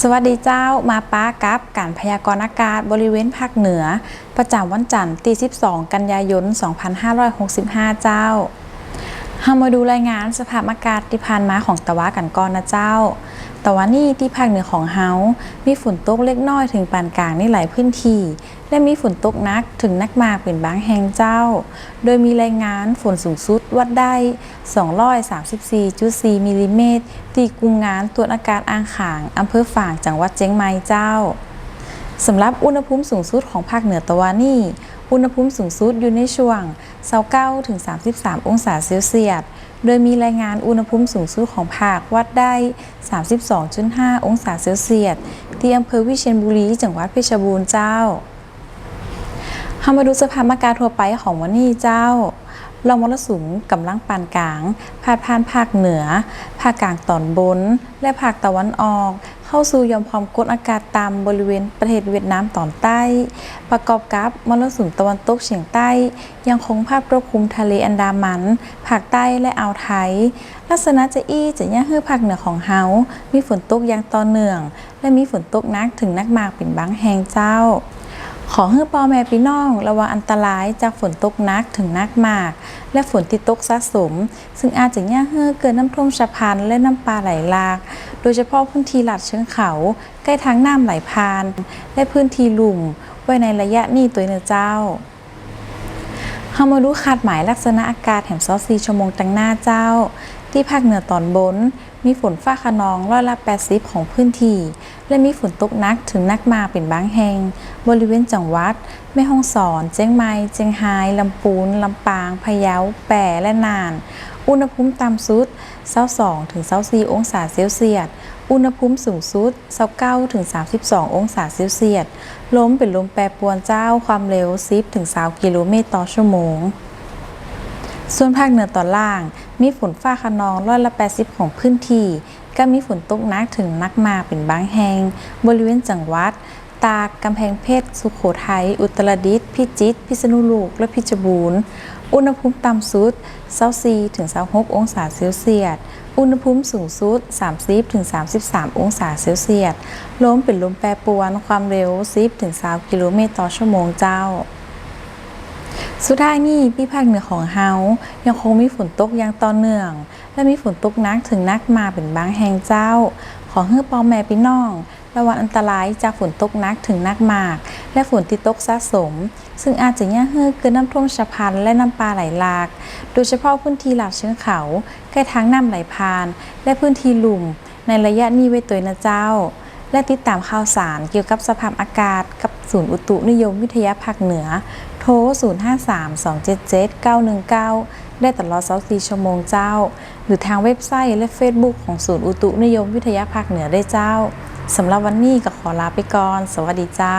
สวัสดีเจ้ามาป้ากับการพยากรณ์อากาศบริเวณภาคเหนือ ประจำวันจันทร์ที่12 กันยายน 2565 เจ้าเฮามาดูรายงานสภาพอากาศที่ผ่านมาของตะวันกันก่อนนะเจ้า ตะวันนี้ที่ภาคเหนือของเฮา มีฝนตกเล็กน้อยถึงปานกลางในหลายพื้นที่ และมีฝนตกหนักถึงนักมากเป็นบางแห่งเจ้า โดยมีรายงานฝนสูงสุดวัดได้ 234.4มิลลิเมตรที่กรุงงานตรวจอากาศอ่างขางอำเภอฝางจังหวัดเจียงใหม่เจ้าสำหรับอุณหภูมิสูงสุดของภาคเหนือตะวันนี่ อุณหภูมิสูงสุดอยู่ในช่วง29ถึง33 องศาเซลเซียส โดยมีรายงานอุณหภูมิสูงสุดของภาควัดได้ 32.5 องศาเซลเซียส ที่อำเภอวิเชียรบุรี จังหวัดเพชรบูรณ์เจ้าเฮามาดูสภาพอากาศทั่วไปของวันนี้เจ้าลองมรสุมกำลังปานกลางพาดผ่านภาคเหนือ ภาคกลางตอนบน และภาคตะวันออก เข้าสู่ยอมความกดอากาศต่ำบริเวณประเทศเวียดนามตอนใต้ ประกอบกับมรสุมตะวันตกเฉียงใต้ ยังคงภาพรอบคลุมทะเลอันดามันภาคใต้และอ่าวไทย ลักษณะจะอี้จะย่าฮื้อภาคเหนือของเฮา มีฝนตกอย่างต่อเนื่อง และมีฝนตกหนักถึงนักมากเป็นบางแห่งเจ้า ขอให้พ่อแม่พี่น้องระวังอันตรายจากฝนตกหนักถึงนักมาก และฝนที่ตกสะสม ซึ่งอาจจะย่าเฮือเกิดน้ำท่วมฉับพลันและน้ำปลาไหลหลาก โดยเฉพาะพื้นที่หลัดเชิงเขา ใกล้ทางน้ำไหลผ่าน และพื้นที่ลุ่มไว้ในระยะนี้ตัวเนื้อเจ้าเฮามาดูคาดหมายลักษณะอากาศแห่งซอซีชั่วโมงตั้งหน้าเจ้า ที่ภาคเหนือตอนบน มีฝนฟ้าขนองร้อยละ 80 ของพื้นที่ และมีฝนตกหนักถึงนักมาเป็นบางแห่ง บริเวณจังหวัด แม่ฮ่องสอน เจียงใหม่ เจียงไฮ้ลำปูน ลำปาง พะเยา แป่และน่าน อุณหภูมิต่ำสุด22ถึง24องศาเซลเซียส อุณหภูมิสูงสุด29ถึง32 องศาเซลเซียส ลมเป็นลมแปรปรวนเจ้าความเร็ว10ถึง20กิโลเมตรต่อชั่วโมง ส่วนภาคเหนือตอนล่าง มีฝนฟ้าขนองร้อยละ80 ของพื้นที่ ก็มีฝนตกหนักถึงนักมาเป็นบางแห่ง บริเวณจังหวัด ตาก กำแพงเพชร สุโขทัย อุตรดิตถ์ พิจิตร พิษณุโลก และพิจบูรณ์ อุณหภูมิต่ำสุด24ถึง26องศาเซลเซียส อุณหภูมิสูงสุด30ถึง33 องศาเซลเซียส ลมเป็นลมแปรปรวน ความเร็ว10ถึง20กิโลเมตรต่อชั่วโมงเจ้า สุดท้ายนี้พี่ภาคเหนือของเฮายังคงมีฝนตกอย่างต่อเนื่อง และมีฝนตกหนักถึงนักมาเป็นบางแห่งเจ้า ขอให้ปอแม่พี่น้อง ระวังอันตรายจากฝนตกหนักถึงนักมาก และฝนที่ตกสะสม ซึ่งอาจจะย่าเฮือเกิดน้ำท่วมฉับพลันและน้ำปลาไหลหลาก โดยเฉพาะพื้นที่หลาดเชิงเขาใกล้ทางน้ำไหลผ่าน และพื้นที่ลุ่ม ในระยะนี้ไว้ตัวนะเจ้า และติดตามข่าวสารเกี่ยวกับสภาพอากาศกับศูนย์อุตุนิยมวิทยาภาคเหนือ โทร 0532779119 ได้ตลอด24ชั่วโมงเจ้า หรือทางเว็บไซต์และ Facebook ของศูนย์อุตุนิยมวิทยาภาคเหนือได้เจ้าสำหรับวันนี้ก็ขอลาไปก่อน สวัสดีเจ้า